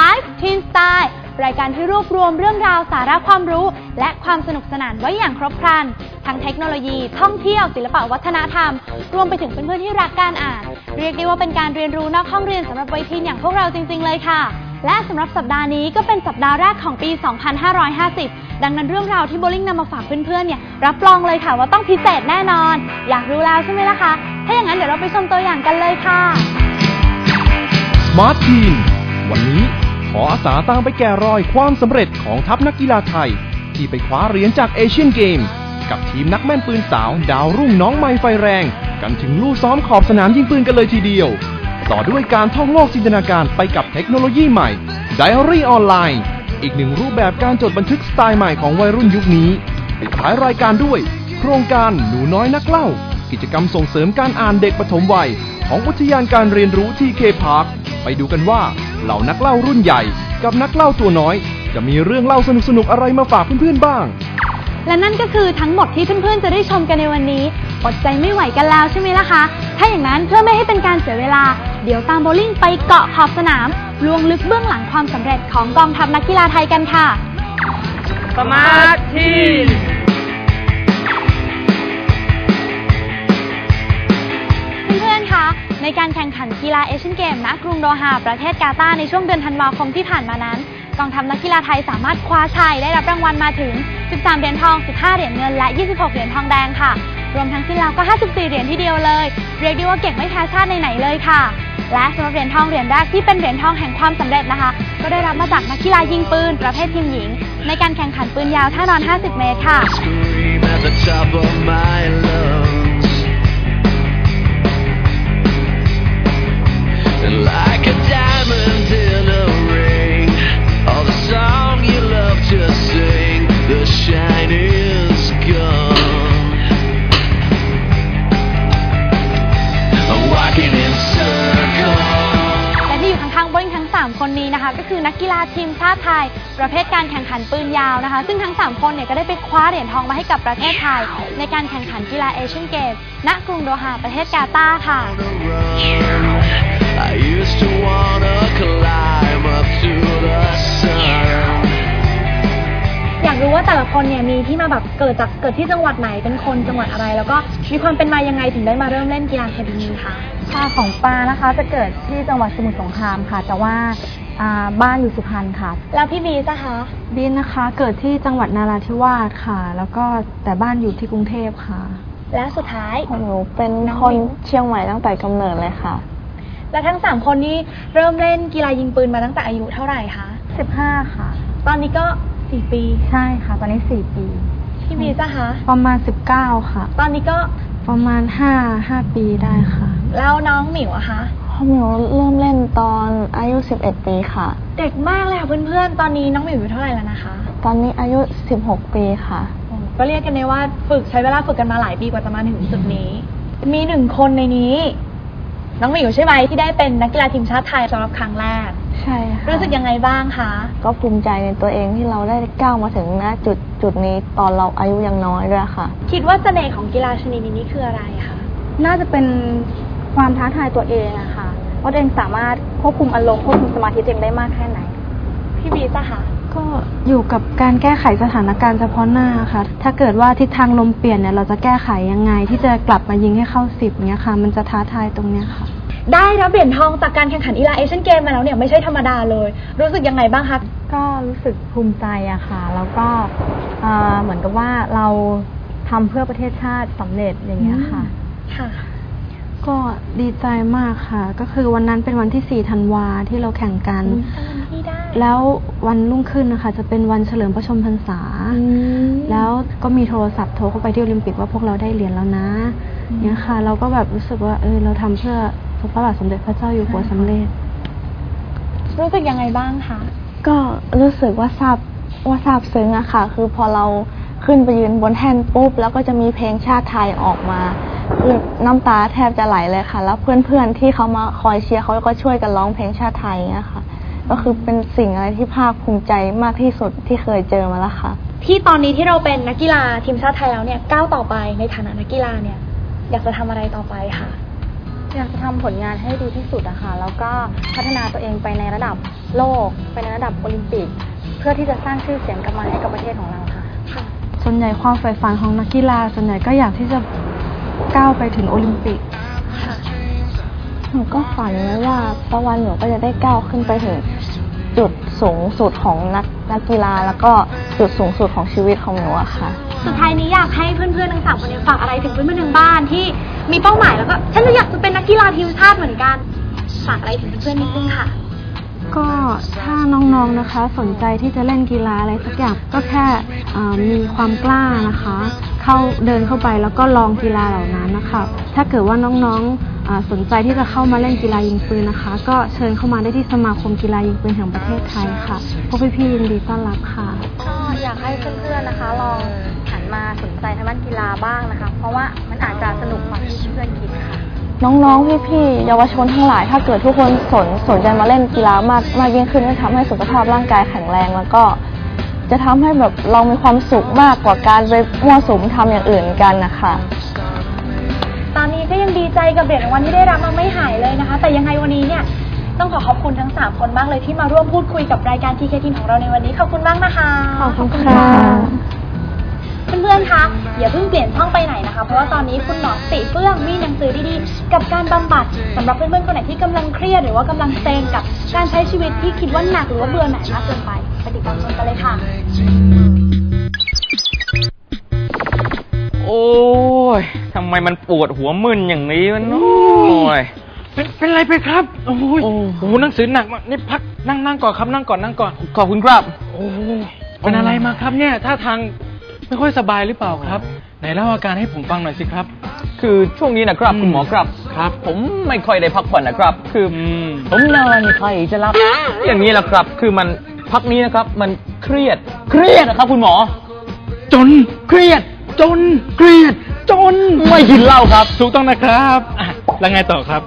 Life Teen Style รายการที่รวบรวมเรื่องราวสาระความรู้ และความสนุกสนานไว้อย่างครบครัน ทั้งเทคโนโลยี ท่องเที่ยว ศิลปะวัฒนธรรม รวมไปถึงเพื่อนๆที่รักการอ่าน เรียกได้ว่าเป็นการเรียนรู้นอกห้องเรียนสำหรับวัยทีนอย่างพวกเราจริง ๆ เลยค่ะ และสำหรับสัปดาห์นี้ก็เป็นสัปดาห์แรกของปี 2550 ดังนั้นเรื่องราวที่โบลิ่งนำมาฝากเพื่อนๆเนี่ยรับรองเลยค่ะว่าต้องพิเศษแน่นอน อยากรู้แล้วใช่ไหมล่ะคะ ถ้าอย่างนั้นเดี๋ยวเราไปชมตัวอย่างกันเลยค่ะ Smart Teen วันนี้ขออาสาตามไปแก่รอยความสำเร็จของทัพนักกีฬาไทย ที่ไปคว้าเหรียญจากเอเชียนเกม กับทีมนักแม่นปืนสาวดาวรุ่งน้องไม้ไฟแรง กันถึงลู่ซ้อมขอบสนามยิงปืนกันเลยทีเดียว ต่อด้วยการท่องโลกจินตนาการไปกับเทคโนโลยีใหม่ Diary ออนไลน์ อีกหนึ่งรูปแบบการจดบันทึกสไตล์ใหม่ของวัยรุ่นยุคนี้ปิดท้ายรายการด้วย โครงการหนูน้อยนักเล่า กิจกรรมส่งเสริมการอ่านเด็กปฐมวัย ของอุทยานการเรียนรู้ทีเคพาร์คไปดูกันว่า เหล่านักเล่ารุ่นใหญ่ กับนักเล่าตัวน้อย จะมีเรื่องเล่าสนุกๆอะไรมาฝากเพื่อนๆบ้าง และนั่นก็คือทั้งหมดที่เพื่อนๆ จะได้ชมกันในวันนี้ อดใจไม่ไหวกันแล้วใช่ไหมล่ะคะ ถ้าอย่างนั้นเพื่อไม่ให้เป็นการเสียเวลา เดี๋ยวตามโบลิ่งไปเกาะขอบสนามลวงลึกเบื้องหลังความสำเร็จของกองทัพนักกีฬาไทยกันค่ะ สมาร์ ในการแข่งขันกีฬาเอเชียนเกมณกรุงโดฮาประเทศกาตาร์ในช่วงเดือนธันวาคมที่ผ่านมานั้น กองทัพนักกีฬาไทยสามารถคว้าชัยได้รับรางวัลมาถึง 13 เหรียญทอง 15 เหรียญเงิน และ 26 เหรียญทองแดงค่ะ รวมทั้งสิ้นแล้วก็ 54 เหรียญที่เดียวเลย เรียกได้ว่าเก่งไม่แพ้ชาติไหนๆเลยค่ะ และสำหรับเหรียญทองเหรียญแรกที่เป็นเหรียญทองแห่งความสำเร็จนะคะ ก็ได้รับมาจากนักกีฬายิงปืน ประเภททีมหญิง ในการแข่งขันปืนยาวท่านอน 50 เมตรค่ะ 3 คนนี้นะคะ ก็คือนักกีฬาทีมชาติไทย ประเภทการแข่งขันปืนยาวนะคะ ซึ่งทั้ง 3 คนเนี่ยก็ได้ไปคว้าเหรียญทองมาให้กับประเทศไทย ในการแข่งขันกีฬาเอเชียนเกมณกรุงโดฮาประเทศกาตาร์ค่ะ I used to wanna climb up to the sun. อยากรู้ว่าแต่ละคนเนี่ยมีที่มาแบบเกิดจากเกิดที่จังหวัดไหนเป็นคนจังหวัดอะไร แล้วก็มีความเป็นมายังไงถึงได้มาเริ่มเล่นกีฬาชนิดนี้คะ ค่ะของปานะคะจะเกิดที่จังหวัดสมุทรสงครามค่ะ แต่ว่าอ่าบ้านอยู่สุพรรณค่ะ แล้วพี่บีจ้ะคะบินนะคะ เกิดที่จังหวัดนาราธิวาสค่ะ แล้วก็แต่บ้านอยู่ที่กรุงเทพค่ะ และสุดท้ายของหนูเป็นน้องคนหมิวเชียงใหม่ตั้งแต่กำเนิดเลยค่ะ และทั้ง3คนนี้เริ่มเล่นกีฬายิงปืนมาตั้งแต่อายุเท่าไหร่คะ15 ค่ะ ตอนนี้ก็4ปีใช่ค่ะ ตอนนี้ 4 ปี พี่บีจ้ะคะประมาณ 19 ค่ะ ตอนนี้ก็ประมาณ 5 5 ปีได้ค่ะ แล้วน้องหมิวอะคะหนูเริ่มเล่นตอนอายุ 11 ปีค่ะ เด็กมากเลยค่ะเพื่อนๆ ตอนนี้น้องหมิวอยู่เท่าไหร่แล้วนะคะตอนนี้อายุ 16 ปีค่ะ โอ้ก็เรียกกันได้ว่าฝึกใช้เวลาฝึกกันมาหลายปีกว่าจะมาถึงจุดนี้ มีหนึ่งคนในนี้ น้องหมิวใช่ไหมที่ได้เป็นนักกีฬาทีมชาติไทยสำหรับครั้งแรก ใช่ค่ะรู้สึกยังไงบ้างคะ ก็ภูมิใจในตัวเองที่เราได้ก้าวมาถึงณจุดจุดนี้ตอนเราอายุยังน้อยด้วยค่ะ คิดว่าเสน่ห์ของกีฬาชนิดนี้คืออะไรคะ น่าจะเป็น ความท้าทายตัวเองอะค่ะว่าตัวเองสามารถควบคุมอารมณ์ควบคุมสมาธิตัวเองได้มากแค่ไหน พี่บีจ้ะคะก็อยู่กับการแก้ไขสถานการณ์เฉพาะหน้าค่ะ ถ้าเกิดว่าทิศทางลมเปลี่ยนเนี่ยเราจะแก้ไขยังไง ที่จะกลับมายิงให้เข้าสิบเนี้ยค่ะ มันจะท้าทายตรงเนี้ยค่ะ ได้รับเหรียญทองจากการแข่งขันกีฬาเอเชียนเกมมาแล้วเนี่ยไม่ใช่ธรรมดาเลย รู้สึกยังไงบ้างคะก็รู้สึกภูมิใจอะค่ะ แล้วก็เอ่อเหมือนกับว่าเราทำเพื่อประเทศชาติสำเร็จอย่างเงี้ยค่ะ ค่ะ ก็ดีใจมากค่ะ ก็คือวันนั้นเป็นวันที่ 4 ธันวาที่เราแข่งกัน ที่ได้ แล้ววันรุ่งขึ้นนะคะจะเป็นวันเฉลิมพระชนมพรรษาแล้วก็มีโทรศัพท์โทรเข้าไปที่โอลิมปิกว่าพวกเราได้เหรียญแล้วนะ เนี่ยค่ะ เราก็แบบรู้สึกว่าเออเราทำเพื่อพระบาทสมเด็จพระเจ้าอยู่หัวสำเร็จ รู้สึกยังไงบ้างคะ ก็รู้สึกว่าซาบว่าซาบซึ้งอะค่ะ คือพอเราขึ้นไปยืนบนแท่นปุ๊บ แล้วก็จะมีเพลงชาติไทยออกมาคือ น้ำตาแทบจะไหลเลยค่ะ แล้วเพื่อนๆที่เขามาคอยเชียร์เขาก็ช่วยกันร้องเพลงชาติไทยเงี้ยค่ะ ก็คือเป็นสิ่งอะไรที่ภาคภูมิใจมากที่สุดที่เคยเจอมาแล้วค่ะ ที่ตอนนี้ที่เราเป็นนักกีฬาทีมชาติไทยแล้วเนี่ยก้าวต่อไปในฐานะนักกีฬาเนี่ย อยากจะทำอะไรต่อไปคะอยากจะทำผลงานให้ดีที่สุดอะค่ะ แล้วก็พัฒนาตัวเองไปในระดับโลก ไปในระดับโอลิมปิก เพื่อที่จะสร้างชื่อเสียงกลับมาให้กับประเทศของเราค่ะ ส่วนใหญ่ความใฝ่ฝันของนักกีฬาส่วนใหญ่ก็อยากที่จะ ก้าวไปถึงโอลิมปิกหนูก็ฝันไว้ว่าสักวันหนูก็จะได้ก้าวขึ้นไปถึงจุดสูงสุดของนักนักกีฬาแล้วก็จุดสูงสุดของชีวิตของหนูอะค่ะ สุดท้ายนี้อยากให้เพื่อนๆทั้งสามคนเนี่ยฝากอะไรถึงเพื่อนๆทางบ้านที่มีเป้าหมายแล้วก็ฉันจะอยากจะเป็นนักกีฬาทีมชาติเหมือนกันฝากอะไรถึงเพื่อนๆนิดนึงค่ะ ก็ถ้าน้องๆนะคะสนใจที่จะเล่นกีฬาอะไรสักอย่างก็แค่อ่ามีความกล้านะคะ เข้าเดินเข้าไปแล้วก็ลองกีฬาเหล่านั้นนะคะถ้าเกิดว่าน้องๆอาสนใจที่จะเข้ามาเล่นกีฬายิงปืนนะคะ ก็เชิญเข้ามาได้ที่สมาคมกีฬายิงปืนแห่งประเทศไทยค่ะพวกพี่ๆยินดีต้อนรับค่ะก็อยากให้เพื่อนๆนะคะลองหันมาสนใจทางด้านกีฬาบ้างนะคะ เพราะว่ามันอาจจะสนุกกว่าที่เพื่อนคิดค่ะน้องๆ พี่ๆ เยาวชนทั้งหลาย ถ้าเกิดทุกคนสนสนใจมาเล่นกีฬามากมากยิ่งขึ้นก็ทำให้สุขภาพร่างกายแข็งแรงแล้วก็ จะทำให้แบบเรามีความสุขมากกว่าการไปมั่วสุมทำอย่างอื่นกันนะคะตอนนี้ก็ยังดีใจกับเหรียญรางวัลที่ได้รับมาไม่หายเลยนะคะ แต่ยังไงวันนี้เนี่ยต้องขอขอบคุณทั้งสามคนมากเลยที่มาร่วมพูดคุยกับรายการทีเคทีของเราในวันนี้ขอบคุณมากนะคะขอบคุณค่ะเพื่อนๆคะอย่าเพิ่งเปลี่ยนช่องไปไหนนะคะ เพราะว่าตอนนี้คุณหมอติเฟื่องมีหนังสือดีๆกับการบำบัดสำหรับเพื่อนๆคนไหนที่กำลังเครียดหรือว่ากำลังเซ็งกับการใช้ชีวิตที่คิดว่าหนักหรือว่าเบื่อหน่ายมากเกินไปไปติดตามชมกันเลยค่ะ โอ้ยทำไมมันปวดหัวมึนอย่างนี้วะเน้อยเป็นเป็นไรไปครับ โอ้ยโอ้โอ้โหหนังสือหนักมากนี่พักนั่งนั่งก่อนครับนั่งก่อนนั่งก่อน ขอบคุณครับ โอ้ยเป็นอะไรมาครับเนี่ยท่าทางไม่ค่อยสบายหรือเปล่าครับ ไหนเล่าอาการให้ผมฟังหน่อยสิครับ คือช่วงนี้นะครับอืมคุณหมอครับ ครับ ผมไม่ค่อยได้พักผ่อนนะครับ คืออืมผมนอนใครจะรับ อย่างนี้แหละครับ คือมันพักนี้นะครับ มันเครียด เครียดนะครับ คุณหมอ จนเครียด จนเครียด จนไม่กินเหล้าครับ ถูกต้องนะครับอะแล้วไงต่อครับ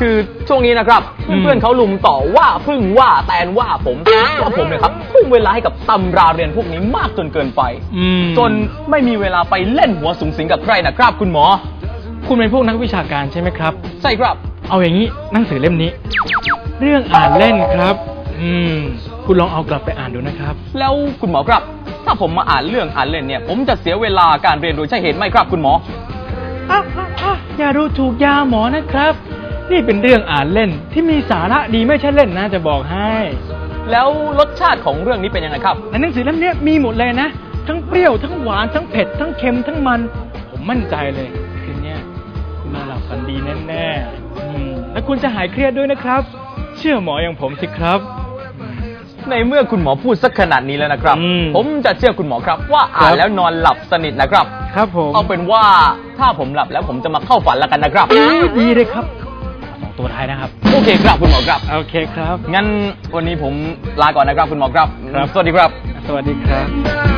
คือช่วงนี้นะครับ อืม เพื่อนๆเขาลุมต่อว่าพึ่งว่าแตนว่าผมว่าผมเนี่ยครับทุ่มเวลาให้กับตำราเรียนพวกนี้มากจนเกินไป อืมจนไม่มีเวลาไปเล่นหัวสูงสิงกับใครนะครับ คุณหมอ คุณเป็นพวกนักวิชาการใช่ไหมครับ ใช่ครับ เอาอย่างนี้หนังสือเล่มนี้ เรื่องอ่านเล่นครับ อืม คุณลองเอากลับไปอ่านดูนะครับ แล้วคุณหมอครับ ถ้าผมมาอ่านเรื่องอ่านเล่นเนี่ย ผมจะเสียเวลาการเรียนโดยใช่เหตุไหมครับคุณหมออะอะอะอย่าดูถูกยาหมอนะครับ นี่เป็นเรื่องอ่านเล่นที่มีสาระดีไม่ใช่เล่นนะจะบอกให้ แล้วรสชาติของเรื่องนี้เป็นยังไงครับ ในหนังสือเล่มเนี้ยมีหมดเลยนะ ทั้งเปรี้ยวทั้งหวานทั้งเผ็ดทั้งเค็มทั้งมัน ผมมั่นใจเลยคืนเนี้ย ดีแน่ๆอืมและคุณจะหายเครียดด้วยนะครับ เชื่อหมออย่างผมสิครับ ในเมื่อคุณหมอพูดสักขนาดนี้แล้วนะครับ อืม ผมจะเชื่อคุณหมอครับ ว่าอ่านครับแล้วนอนหลับสนิทนะครับ ครับผมเอาเป็นว่าถ้าผมหลับแล้วผมจะมาเข้าฝันแล้วกันนะครับ ดีเลยครับสองตัวท้ายนะครับ โอเคครับคุณหมอครับ โอเคครับ งั้นวันนี้ผมลาก่อนนะครับคุณหมอครับ ครับ สวัสดีครับ สวัสดีครับ